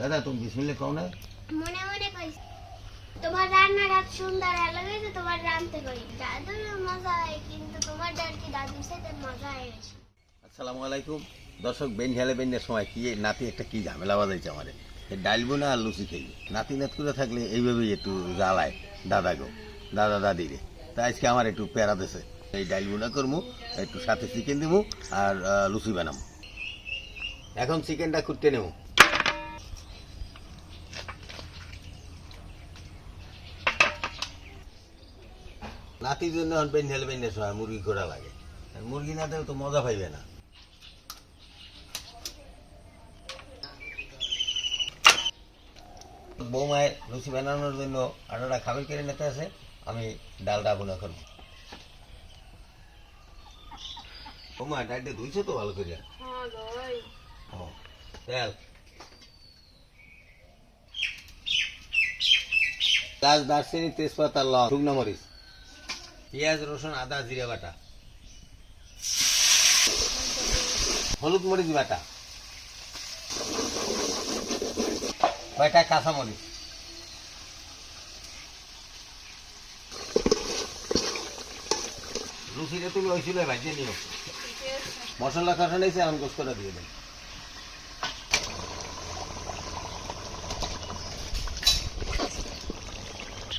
দাদা তুমি বিসমিল্লা কও না? মনে মনে কইছি তোমার রান্নার হাত সুন্দর ভালো হয়েছে তোমার রাঁধতে করি। দাদুর মজা হয় কিন্তু তোমার ডাল কি দাদুর সাথে মজা হয় আসসালামু আলাইকুম। দর্শক বেন ঝালে বেনের সময় কি নাতি একটা কি ঝামেলা বাজাইছে আমাদের এই ডাইল বোনা আর লুচি খেয়ে। নাতি নাত করে থাকলে এইভাবেই একটু জ্বালায়। দাদা গো দাদা দাদি রে। তা আজকে আমার একটু প্যারা দেশে এই ডাইল বোনা করব একটু সাথে চিকেন দিব আর লুচি বানাবো এখন চিকেনটা কুটতে নেব। নাতির জন্য এখন ঝালে বেনের সময় মুরগি করা লাগে। মুরগি না তো মজা পাইবে না। বৌমায়ের লুচি বানানোর জন্য আটাটা খাবার কেড়ে নিতে আছে আমি ডালটা বোনা করব। বৌমা ডালটা ধুইছো তো ভালো করে? তেল পেঁয়াজ দারচিনি তেজপাতা লং শুকনো মরিচ। পেঁয়াজ, রসুন, আদা, জিরে বাটা। হলুদ মরিচ বাটা। কয়টা কাঁচা মরিচ। লুচিটা তুমি ওই চুলে ভাজিয়ে নিও। মশলা কষা নিয়েছে এখন গোস্তটা দিয়ে দেন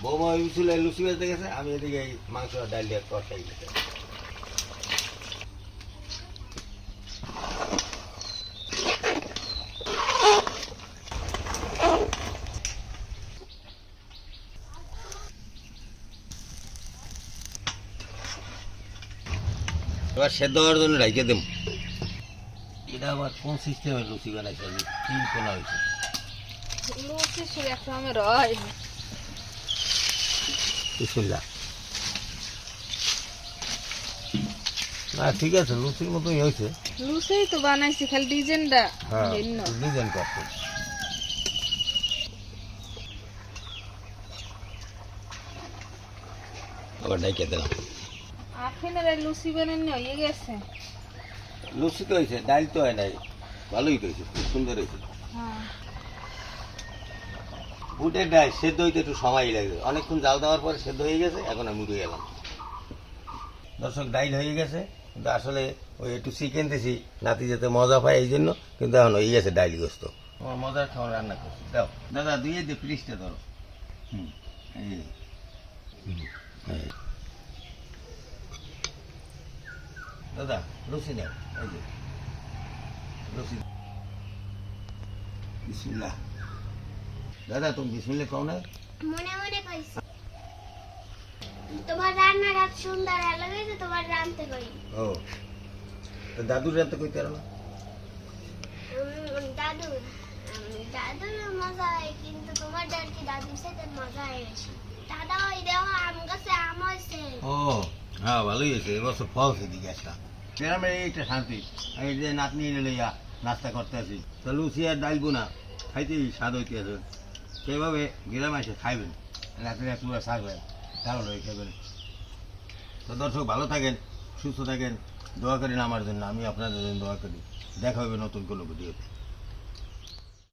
বৌমা ওই লুচি ভাজতে গেছে, আমি এদিকে এই মাংস ডাল দিয়ে কষাই গেছে এবার সেদ্ধ হওয়ার জন্য রাইকে দেব এটা আবার কোন সিস্টেমের লুচি বানাইছে তিন কোনা হয়েছে লুচি শুধু একটা আমি রয়। বিসমিল্লাহ না ঠিক আছে লুচির মতোই হয়েছে। লুচি তো বানাইছি খালি ডিজাইনটা হ্যাঁ ভিন্ন। ডিজাইন করতে। আবার ডাইকে দিলাম। আখেনের লুচি বানানি হয়ে গেছে। লুচি তো হয়েছে ডাল তো হয় নাই। ভালোই হয়েছে খুব সুন্দর হয়েছে। হ্যাঁ। বুটের ডাল সেদ্ধ হইতে একটু সময় লাগবে। অনেকক্ষণ জাল দেওয়ার পরে সেদ্ধ হয়ে গেছে এখন আমি উঠে গেলাম। দর্শক ডাইল হয়ে গেছে কিন্তু আসলে ওই একটু চিকেন দিয়েছি নাতি যাতে মজা পায় এই জন্য কিন্তু এখন হয়ে গেছে ডাইল গোস্ত। তোমার মজার খাবার রান্না করছি। দাও দাদা দুইয়ে দিয়ে ফ্রিজটা ধরো। হুম। দাদা লুচি নাও এই যে। লুচি বিসমিল্লাহ। দাদা তুমি বিসমিল্লাহ কও না? মনে মনে কইছি। তোমার রান্নার হাত সুন্দর ভালো হয়েছে তোমার রাঁধতে করি। ও তো দাদুর রাতে কইতে পারো না? দাদু দাদুর মজা হয় কিন্তু তোমার ডাল কি দাদুর সাথে মজা হয় বেশি? দাদা ওই দেওয়া আম গাছে আম হয়েছে। ও হ্যাঁ ভালোই হয়েছে এবছর ফল খেতে গ্যাসটা গ্রামের এইটা শান্তি এই যে নাতনি লইয়া নাস্তা করতে আছি তো লুচি আর ডাইল বোনা খাইতে স্বাদ হইতে আছে সেইভাবে গ্রামে এসে খাইবেন। রাত্রে পুরো থাকবেন ভালো হয়ে খাবেন তো দর্শক, ভালো থাকেন, সুস্থ থাকেন, দোয়া করেন আমার জন্য, আমি আপনাদের জন্য দোয়া করি। দেখা হবে নতুন কোনো ভিডিওতে।